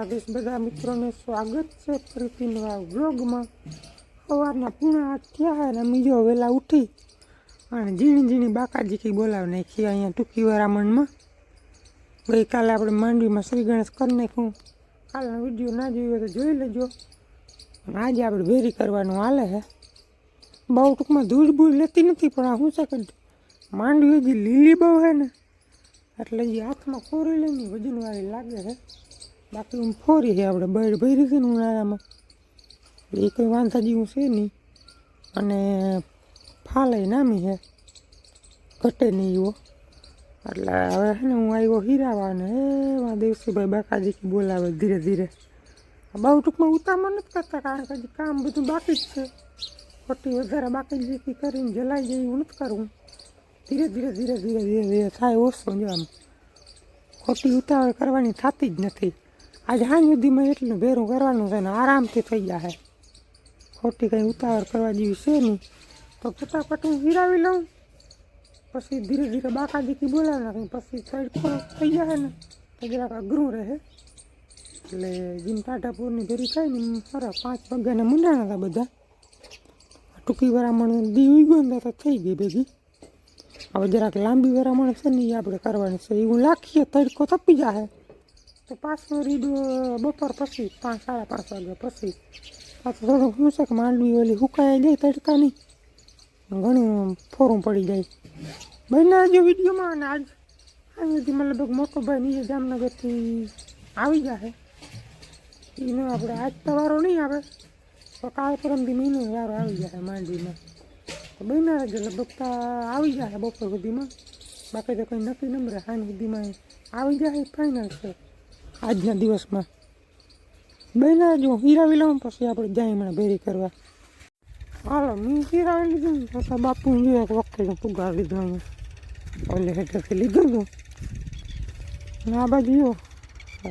દ્વારકાધીશ બધા મિત્રોને સ્વાગત છે. ફરીથી નવા વ્લોગમાં. સવારના પૂણા આઠ થયા હોય ને વહેલા ઉઠી અને ઝીણી ઝીણી બાકાજી કી બોલાવી નાખી અહીંયા ટૂંકી વરામણમાં ગઈકાલે આપણે માંડવીમાં શ્રી ગણેશ કરી નાખ્યું. કાલનો વીડિયો ના જોયો તો જોઈ લેજો. અને આજે આપણે ભેરી કરવાનું હાલે છે બહુ ટૂંકમાં ધૂળ ભૂળ લેતી નથી, પણ આ શું છે કે માંડવી હજી લીલી બહુ છે ને. એટલે જે હાથમાં ફોરી લઈને વજનવાળી લાગે છે હું ફોરી છે આપણે, બળ ભરી છે ને ઉનાળામાં. એ કંઈ વાંધા જેવું છે નહીં. અને ફાલે નામી છે. ઘટે નહીં એવો. એટલે હવે છે ને હું આવ્યો હીરાવા હે, એવા દેવસીભાઈ બાકાજી બોલાવે ધીરે ધીરે. બહુ ટૂંકમાં ઉતામાં નથી કરતા, કારણ કે કામ બધું બાકી જ છે. ખોટી વધારે બાકી જેથી કરીને જલાઈ જાય એવું નથી કરવું. ધીરે ધીરે ધીરે ધીરે ધીરે ધીરે થાય ઓછો જો આમ. ખોટી ઉતાવળ કરવાની થતી જ નથી. આજે હાં સુધીમાં એટલું ભેરું કરવાનું છે ને આરામથી થઈ જાય ખોટી કંઈ ઉતાવળ કરવા જેવી છે નહીં. તો ફટાફટ હું હિરાવી લઉં. પછી ધીરે ધીરે બાકા દીકી બોલાવે નાખી પછી તડકો થઈ જાય ને, તો જરાક અઘરું રહે એટલે જેમ ટાટાપુરની ભેરી થાય ને ખરા, પાંચ પગાને મૂંડાણા હતા બધા. ટૂંકી વરામણ દી ઉગ્યો તો થઈ ગઈ ભેગી. હવે જરાક લાંબી વરામણ છે ને એ આપણે કરવાની છે. એવું લાખીએ તડકો તપી જાય. તો પાછો રીડ બપોર પછી પાંચ સાડા પાંચ વાગ્યા પછી પાછું થોડુંક શું છે કે માંડવી ઓલી હુકાઈ જાય તડકાની ઘણું ફોરું પડી જાય બહેના જો વિડીયોમાં અને આજ અહીંયાથી લગભગ મોટો ભાઈ નીચે જામનગરથી આવી જાય એનો આપણે આજ તો વારો નહીં આવે તો કાલ પરમથી મહિનો વારો આવી જાય માંડવીમાં તો બહેના જ લગભગ તો આવી જાય બપોર સુધીમાં બાકી તો કંઈ નક્કી નંબર હાન સુધીમાં આવી જાય ફાઇનલ છે આજના દિવસમાં. બહેના જો હીરાવી લઉં પછી આપણે જાય હમણાં ભેરી કરવા. હાલો મેં હીરાવી લીધું ને બાપુ જો એક વખતે પુગાવી લીધું અહીંયા ઓલે હેઠળથી લીધું હતું. અને આ બાજુ જો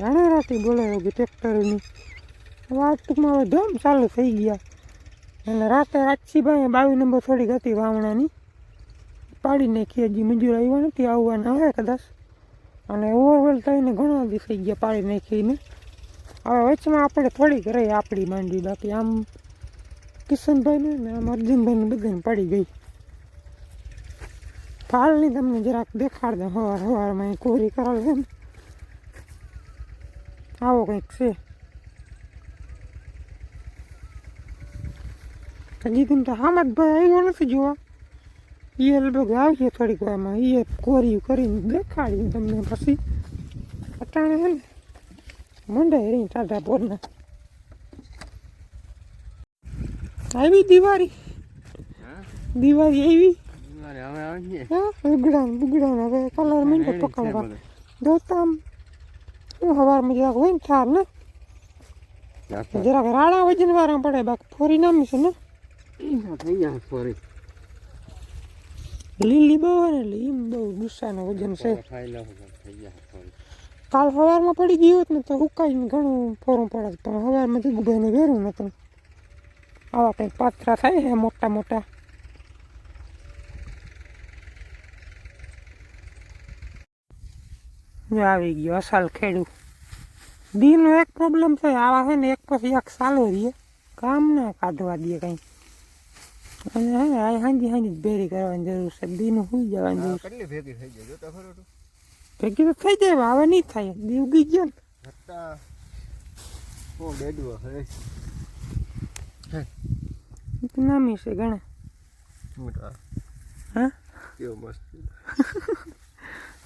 રાણેરાથી બોલાયો કે ટ્રેક્ટરની. વાત ટૂંકમાં હવે ધમ ચાલુ થઈ ગયા. અને રાતે રાજસીભાઈ બાવી નંબર થોડીક હતી વાવણાની. પાડી નાખી હજી, મજૂર આવ્યા નથી, આવવાના આવે કદાચ. અને ઓવરવેલ થઈને ઘણા દી થઈ ગયા પાડી નાખીને. હવે વચમાં આપણે થોડીક રહી આપણી માંડવી બાકી. આમ કિશનભાઈને ને આમ અર્જુનભાઈને બધાને પડી ગઈ. ફાલની તમને જરાક દેખાડ દઉં સવાર સવારમાં અહીં કોરી કરાવે છે આવો કંઈક છે. હજી તેમ તો હામદભાઈ આવ્યો નથી જોવા. એ લગભગ આવીએ થોડીક વારમાં એ કોર્યું કરીને દેખાડ્યું તમને પછી. અટાણે છે ને મંડાઈ રહી ટાટા પોરના. આવી દિવાળી. દિવાળી આવી? હા બુગડા બુગડા હવે કલર મીંડો પકડવા. જોતા આમ હું જરાક હોય ને ઠાર ને? જરાક રાડા વજન વાળા પડે બાકી ફોરી નામી છે ને? લીલી બહુ ને એમ બહુ ગુસ્સાનું વજન છે. કાલ સવારમાં પડી ગયું હોત ને તો ઉકાઈને ઘણું ફોરું પડે પણ સવારમાં જીગુભાઈને વેરું નતું આવા કંઈક પાથરા થાય છે મોટા મોટા. જો આવી ગયો અસલ ખેડૂ. દીનો એક પ્રોબ્લેમ છે આવા છે ને એક પછી એક સાલો રહીએ. કામ ના કાઢવા દે કંઈ. અને હા હાંજી હાંજી ભેરી કરવાની જરૂર છે. દીનું સુઈ જવાની જરૂર કેટલી ભેગી થઈ જાય જોતા ખરો તો. ભેગી તો થઈ જાય હવે નહીં થાય. દી ઉગી ગયો ને. હત્તા હું બેડવો હે? તો નામી છે ગણે મોટા હા? કેવો મસ્ત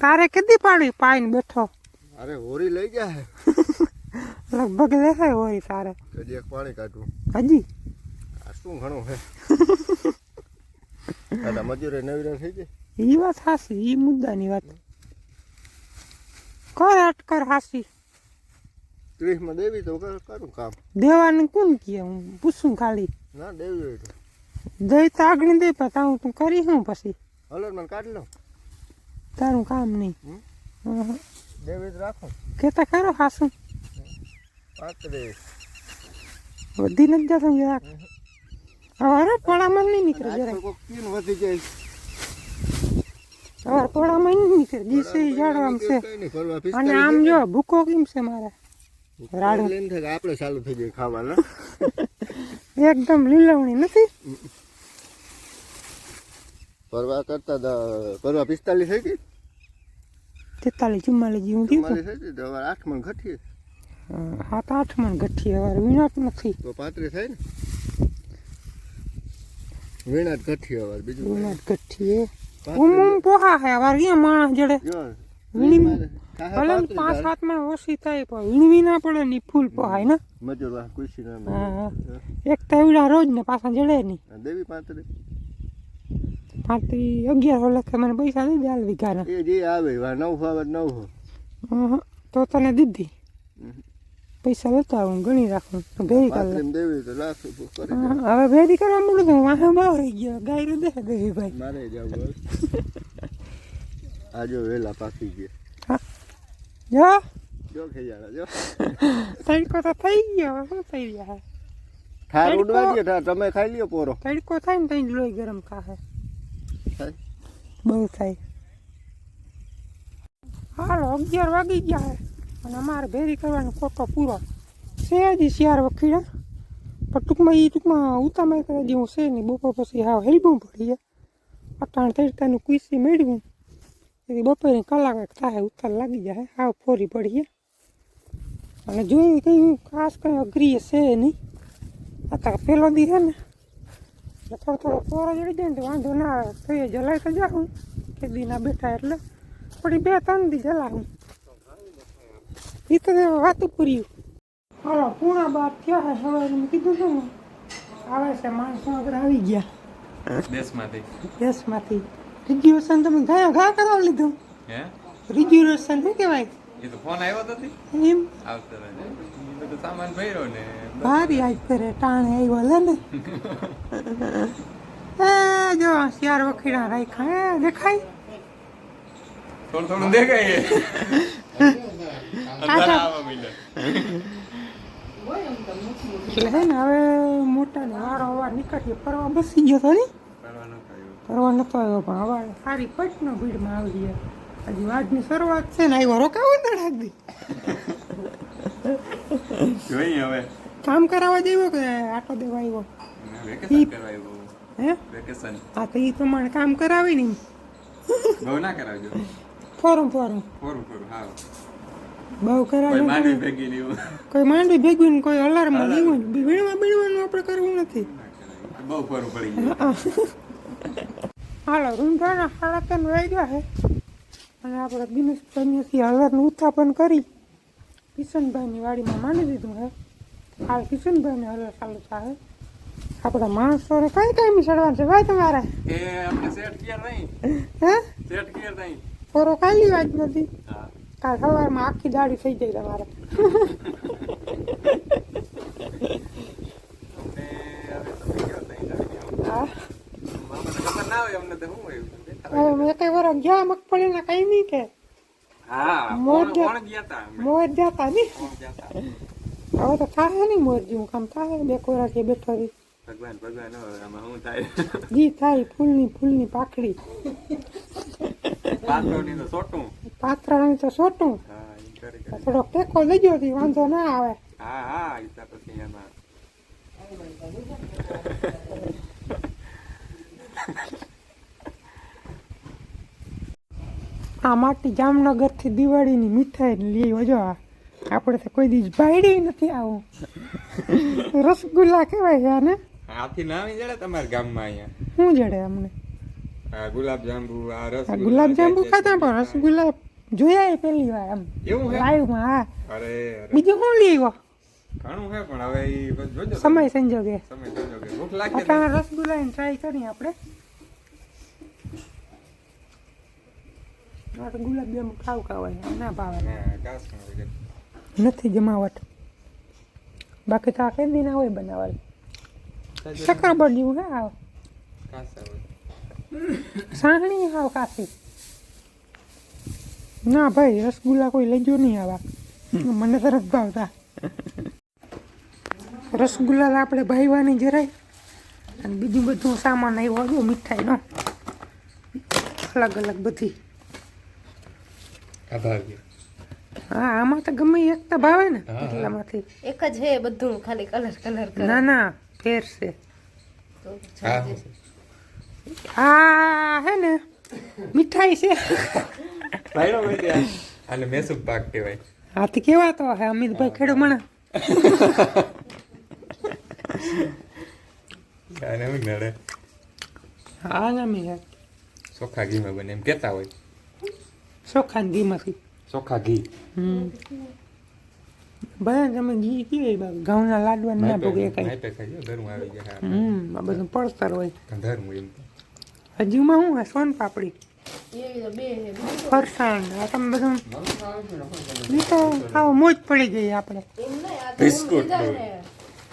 તારે કેદી પાડી? પાઈને બેઠો. અરે હોરી લઈ જાય લગભગ દેખાય હોય તારે. કદી એક પાણી કાઢું. હજી? શું ઘણું હે? દાદા મજૂરે નવીરા થઈ જાય. એ વાત હાસી એ મુદ્દાની વાત. કર અટકર હાસી. ત્રીસમાં દેવી તો કરું કામ. દેવાનું કોણ કહે? હું પૂછું ખાલી. ના દેવી હોય તો. દઈ તો આગળ દે પણ હું તું કરી હું પછી? હલો મને કાઢી લો તારું કામ નહીં. દેવી જ રાખો. કેતા ખરો હાસું. પાંત્રીસ. વધી નથી જતો જરાક હવે પોળામાં નહીં નીકળે આજકાલ પીન વધી જાય. હવે પોળામાં નહીં નીકળે જીસે જાડવામ છે. અને આમ જો ભૂકો કેમ છે મારે? રાડું. આપણે ચાલુ થઈ જાય ખાવાના. એકદમ લીલવણી નથી? પરવા કરતા પરવા પિસ્તાલીસ થઈ ગઈ? તેતાલીસ ચુમ્માલીસ જેવું થયું હવે આઠ મણ ઘટીએ. સાત આઠ મણ ગઠ્ઠી હવે વિનાટ નથી. તો પાંત્રીસ થાય ને? વીણા જ બીજું એ ઉમ પોહા હે અવાર ક્યાં માણસ જડે? વીણી ભલે પાંચ સાત મણ ઓછી થાય પણ વીણવી ના પડે ને ફૂલ પોહાય ને? મજૂર વાહ ખુશી ના. એક રોજ ને પાછા જડે નહીં દેવી પાંત્રીસ પાંત્રી અગિયાર લખે મને પૈસા દઈ દે હાલ વીઘાના. એ જે આવે નવ આવે નવ તો તને દીધી. પૈસા લેતા આવું ગણી રાખું. તો ભેરી કરી દેવી તો લાખ રૂપિયા કરી હા, હવે ભેરી કરવા મળું તો વાહ બહુ રહી ગયો ગાયરું દે દેવી ભાઈ. મારે જવું આજો વેલા પાકી ગયા. જો. જો ખેજાડા જો. તડકો તો થઈ ગયો. શું થઈ ગયા ઠાર. ઉડવા દે ઠાર તમે ખાઈ લ્યો પોરો. તડકો થાય ને તઈ લોહી ગરમ થાય. બહુ થાય. હાલો અગિયાર વાગી ગયા હે. અને અમારે ભેરી કરવાનો કોટો પૂરો છે હજી શિયાર વખીડા પણ ટૂંકમાં એ ટૂંકમાં ઉતામાં કરી જેવું છે નહીં, બપોર પછી હાવ હેલબું પડી જાય અટાણ તડકાનું કુસી મેળવ્યું એથી બપોરે કલાક થાય ઉતાર લાગી જાય. હાવ ફોરી પડી જાય અને જોઈએ કંઈ ખાસ કંઈ અઘરી છે નહીં. અત્યારે પહેલો દી છે ને થોડો થોડો ફોરો જડી જાય ને તો વાંધો ના આવે. તો એ જલાઈ તો જાઉં. કે દીના બેઠા એટલે થોડી બે ત્રણ દી જલાવું. એ તો વાતું પૂર્યું હાલો પૂણા બાર થયા સવારે હવે મેં કીધું છે ને આવે છે માણસો આગળ આવી ગયા. દેશમાંથી. દેશમાંથી. રિઝર્વેશન તમે ગયા ઘા કરવા લીધું. હે? રિઝર્વેશન શું કહેવાય? એ તો ફોન આવ્યો તો એમ? આવતો રહે એ સામાન ભર્યો ને. ભારી આજ કરે ટાણે આવ્યો લે ને. એ જો શિયાર વખીડા રાખ્યા દેખાય? થોડું થોડું દેખાય અંધારા આવવા માંડ્યા. એટલે હે ને હવે મોટા ને વારો ફરવા બસી ગયો તો ને? કરવા નતો આવ્યો. ફરવા નતો આવ્યો પણ હવે સારી પટનો ભીડમાં આવી ગયા. હજી વાતની શરૂઆત છે ને આવ્યો રોકાવો ને રાખી જોઈએ હવે. કામ કરાવવા જેવો કે આટો દેવા આવ્યો? હે? વેકેશન. હા તો એ પ્રમાણે કામ કરાવી ને બહુ ના કરાવજો. ફોરમ ફોરમ ખોરું ખોરું હા બહુ કોઈ કરાવી માંડવી ભેગી ને કોઈ માંડવી ભેગું ને કોઈ અલાર્મમાં લીવું બીણવા બીણવાનું આપણે કરવું નથી. બહુ ફરું પડી હાલો ઊંધાના સાડા ત્રણ વાગ્યા છે અને આપણે દિનેશભાઈથી હળદરનું ઉત્થાપન કરી કિશનભાઈની વાડીમાં માની દીધું છે હાલ કિશનભાઈને હળદર ચાલુ થાય આપણા માણસોને કઈ કઈ ચડવાનું છે? ભાઈ તમારે? એ આપણે સેટ ક્લિયર નહીં. હે? સેટ ક્લિયર નહીં. પોરો ખાલી વાત નથી? કાલ સવારમાં આખી દાડી થઈ જાય તમારે ને હવે તો થઈ ગયો તઈ જાણીને એવું. હા અમને ખબર ના હોય અમને તો શું હોય હવે મેં કઈ વાર ગયા મગફળીના કઈ નહીં કે. હા મોર કોણ જે- ગયા તા અમે? જતા નહીં. ગયા હવે તો થાય નહીં મોર જેવું કામ થાય બે કોરાથી બેઠો રહી. ભગવાન ભગવાન આમાં શું થાય? જી થાય ફૂલની ફૂલની પાખડી. તો સોટું. પાત્રાની તો સોટું. કરી કરી. થોડોક ટેકો લેજો થી વાંધો ના આવે. હા હા ઈ તો પછી એમાં. આ માટી જામનગરથી દિવાળીની મીઠાઈ લઈ વજો આપણે તો કોઈ દિવસ ભાઈડી નથી આવું. રસગુલ્લા કહેવાય છે આને? હાથી ના જડે તમારા ગામમાં અહીંયા. શું જડે અમને? આ ગુલાબ જાંબુ આ રસ આ ગુલાબજાંબુ ખાતા પણ રસગુલ્લા જોયા પહેલી વાર આમ એવું લાઈવમાં હા. અરે. બીજું શું લઈ આવ્યો? ઘણું હે પણ હવે ઈ જોજો સમય સંજોગે. સમય કે ભૂખ લાગે તો અત્યારે રસગુલ્લાની ટ્રાય કરીએ આપણે. ગુલાબજાંબુ ખાવ ખાવાય ના ભાવે. નથી જમાવટ. બાકી તો આ કઈ દિન હોય બનાવલ શક્કરબડ જેવું હે આવ આવે. સાહણી હાવ કાશી ના ભાઈ રસગુલ્લા કોઈ લેજો નહીં આવા. મને તરફ ભાવતા. રસગુલ્લા આપણે ભાઈવાની જરાય. અને બીજું બધું સામાન આવ્યો જો મીઠાઈનો અલગ અલગ બધી. હા આમાં તો ગમે એક તો ભાવે ને એટલામાંથી. એક જ હે બધું ખાલી કલર કલર કરે ના ના ફેર છે. હા. આ હે ને મીઠાઈ છે. અને મેસૂબ પાક કહેવાય. હાથી કેવા તો હે અમિતભાઈ ખેડો મણા આને હું નડે. હા ના મી ચોખ્ખા ઘીમાં બને એમ કહેતા હોય. ચોખ્ખા ઘીમાંથી ચોખ્ખા ઘી. હમ. બધા તમે ઘી પીવે ઘઉંના લાડવા ના ભોગે કઈ. ઘરમાં આવી જાય હમ આ બધું પડતર હોય. ગંધારું એમ હજુમાં શું હે સોન પાપડી? ફરસાણ આ તમે બધું તો આવો મોજ પડી ગઈ આપણે. બિસ્કુટ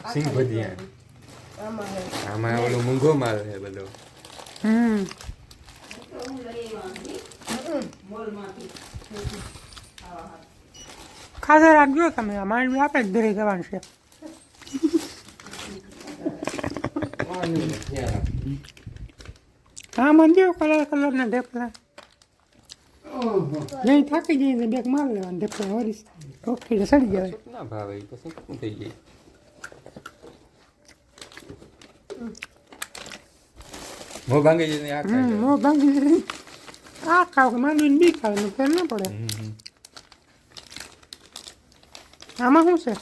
જાય. સિંગ ભજીયા. આમાં હે. ઓલો મૂંગો માલ છે બધો. હમ. ખાધા રાખજો તમે. અમારે આપે આપણે જ ઘરે જવાનું છે. હા મંદિર કલર કલરના ઢેપલા નહીં થાકી જઈએ બેગ માર લેવાનું ઢેપલા વરીશ ઓકે સડી જાય ના ભાવે પછી શું થઈ ગઈ મો ભાંગી જઈને આ ખાઈ મો ભાંગી જઈને આ ખાવ કે માંડવીને બી ખાવ ને ફેર ના પડે. આમાં શું છે?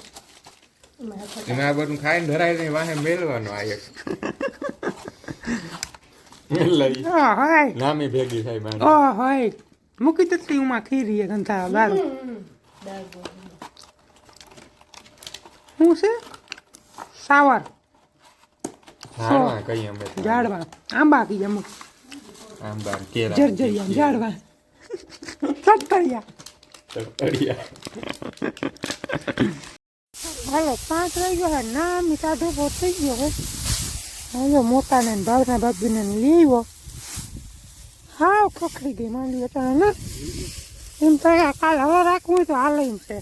તમે આ બધું ખાઈને ધરાય નહીં વાહે મેળવાનો આ એક. લઈ. હા હાય. નામે ભેગી થાય મારે. ઓ હાય. મૂકી દતી ઉમાં ખીરી બાર શું છે? સાવર. ઝાડવા કઈ અમે ઝાડવા આંબા કી અમુક આંબા કેળા જરજરિયા ઝાડવા ચટકરિયા તરતડિયા. હાલો પાંચ વાગ્યો હે. ના મીઠા ઢોકો થઈ ગયો હે. હાલો મોટા ને ભાવના બાજુને લેવો. હાવ ખખડી ગઈ માંડી અટાણે ના. એમ થાય કાલ હવે રાખવું તો હાલ એમ છે.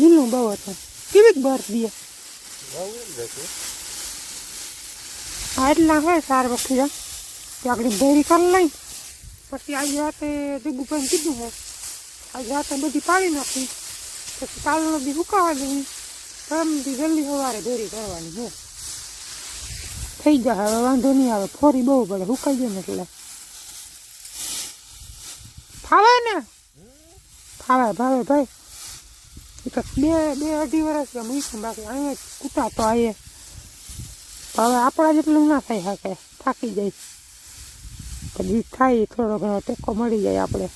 લીલું બહુ હતું. કેવીક બરફ દે એટલા હે સાર વખી તો આપણે ભેરી કરી લઈ. પછી આજે રાતે દીગુભાઈ કીધું હે આજે રાતે બધી પાડી નાખી. પછી કાલનો બી સુકાવા દઉં પરમથી જલ્દી સવારે ભેરી કરવાની છે થઈ જાય હવે, વાંધો નહીં આવે. ફોરી બહુ પડે સુકાઈ જાય ને એટલે. ફાવે ને? ફાવે ભાવે ભાઈ. તો બે બે અઢી વર્ષ મીઠું બાકી અહીંયા કૂટા તો આવીએ હવે આપણા જેટલું ના થઈ શકે થાકી જાય. પછી થાય થોડો ઘણો ટેકો મળી જાય આપણે.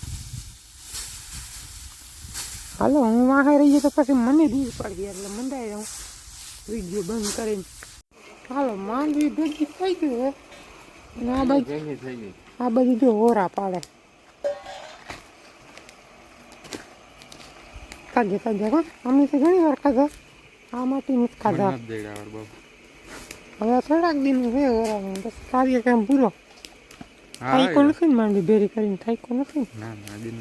હાલો હું વાહે રહી જાય તો પછી મને દૂર પડી એટલે મંડાઈ જાઉં વીડિયો બંધ કરીને. હાલો માંડવી ભેગી થઈ ગયું હે. આ બાજુ આ બાજુ જો હોરા પાડે. ખાજે ખાજે હા. અમે તો ઘણી વાર ખાધા. આ માટી નથી ખાધા. હવે થોડાક દિન હે હોરાનું બસ કાર્યક્રમ પૂરો. થાઈકો નથી ને માંડવી ભેરી કરીને થાઈકો નથી ના? ના દિન.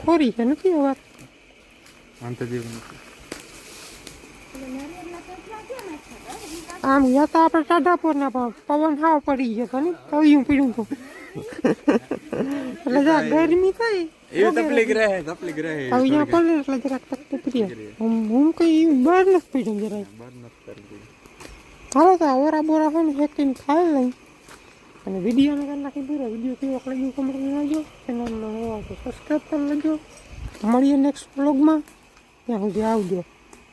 થોડી છે નથી અવાર તો નથી. આમ ગયા તો આપણે ટાઢાપુર ના પવન હાવ પડી ગયો તો ને કવિયું પીડ્યું હતું એટલે ગરમી થાય એવી તકલીફ રહે તકલીફ રહે કવિયા પડે એટલે જરાક તકલીફ રહે. હું કઈ બહાર નથી પીડ્યું જરાક. બહાર નથી કરવી. હાલો તો ઓરા બોરા હોય ને હેકીને ખાઈ લઈ. અને વિડીયોને કરી નાખી પૂરો. વીડિયો કેવો લાગ્યો કમેન્ટ કરજો ચેનલનો નવો તો સબસ્ક્રાઈબ કરી લેજો મળીએ નેક્સ્ટ વ્લોગમાં ત્યાં સુધી આવજો.